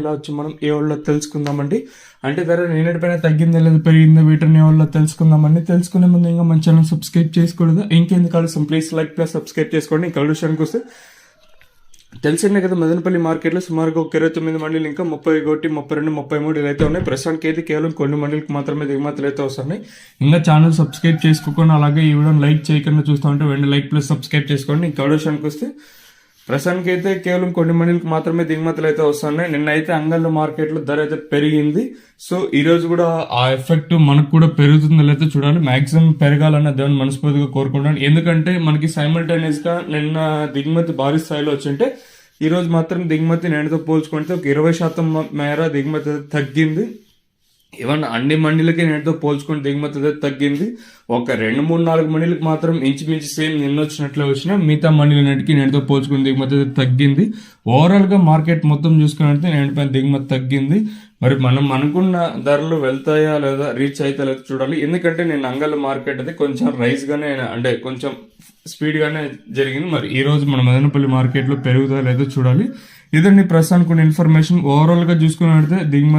ఎలా వచ్చి మనం ఏ వాళ్ళో తెలుసుకుందామండి. అంటే ధర నిన్నటిపైన తగ్గిందా లేదా పెరిగిందా వీటిని ఏ వాళ్ళో తెలుసుకుందామండి. తెలుసుకునే ముందు ఇంకా మన ఛానల్ సబ్స్క్రైబ్ చేసుకోలేదు? ఇంకెందుకు ఆలస్యం? ప్లీజ్ లైక్ ప్లస్ సబ్స్క్రైబ్ చేసుకోండి. ఇంకా విషయానికి వస్తే తెలిసిందే కదా మదనపల్లి మార్కెట్లో సుమారుగా ఒక ఇరవై తొమ్మిది మండలు ఇంకా ముప్పై ఒకటి ముప్పై రెండు ముప్పై మూడు ఇలా అయితే ఉన్నాయి. ప్రస్తుతానికి అయితే కేవలం కొన్ని మండలికి మాత్రమే దిగుమతులు అయితే వస్తున్నాయి. ఇంకా ఛానల్ సబ్స్క్రైబ్ చేసుకోకుండా అలాగే ఈ వీడియోని లైక్ చేయకుండా చూస్తూ ఉంటే వెంటనే లైక్ ప్లస్ సబ్స్క్రైబ్ చేసుకోండి. ఇంకా విషయానికి వస్తే ప్రస్తుతానికి అయితే కేవలం కొన్ని మండలికి మాత్రమే దిగుమతులు అయితే వస్తున్నాయి. నిన్న అయితే అంగళ్ళ మార్కెట్లో ధర అయితే పెరిగింది. సో ఈ రోజు కూడా ఆ ఎఫెక్ట్ మనకు కూడా పెరుగుతుందో లేదో చూడాలి. మాక్సిమం పెరగాలన్న దేవుని మనస్ఫూర్తిగా కోరుకుంటాను ఎందుకంటే మనకి సైమల్టేనియస్గా నిన్న దిగుమతి భారీ స్థాయిలో వచ్చింటే ఈ రోజు మాత్రం దిగుమతి నేనుతో పోల్చుకుంటే ఒక ఇరవై శాతం మేర దిగుమతి అయితే తగ్గింది. ఈవెన్ అన్ని మండీలకి నేటితో పోల్చుకుని దిగుమతి అయితే తగ్గింది. ఒక రెండు మూడు నాలుగు మండీలకు మాత్రం ఇంచుమించు సేమ్ నిన్న వచ్చినట్లే వచ్చిన మిగతా మండీలన్నిటికీ నేటితో పోల్చుకుని దిగుమతి అయితే తగ్గింది. ఓవరాల్గా మార్కెట్ మొత్తం చూసుకున్నట్లయితే నేటిపైన దిగుమతి తగ్గింది. మరి మనం అనుకున్న ధరలు వెళ్తాయా లేదా రీచ్ అయితే లేదా చూడాలి. ఎందుకంటే నేను అంగల్ మార్కెట్ అయితే కొంచెం రైస్ గానే అంటే కొంచెం స్పీడ్ గానే జరిగింది. మరి ఈ రోజు మన మదనపల్లి మార్కెట్లో పెరుగుతా లేదో చూడాలి. ఇదండి ప్రస్తుతానికి ఇన్ఫర్మేషన్ ఓవరాల్గా దిగుమతి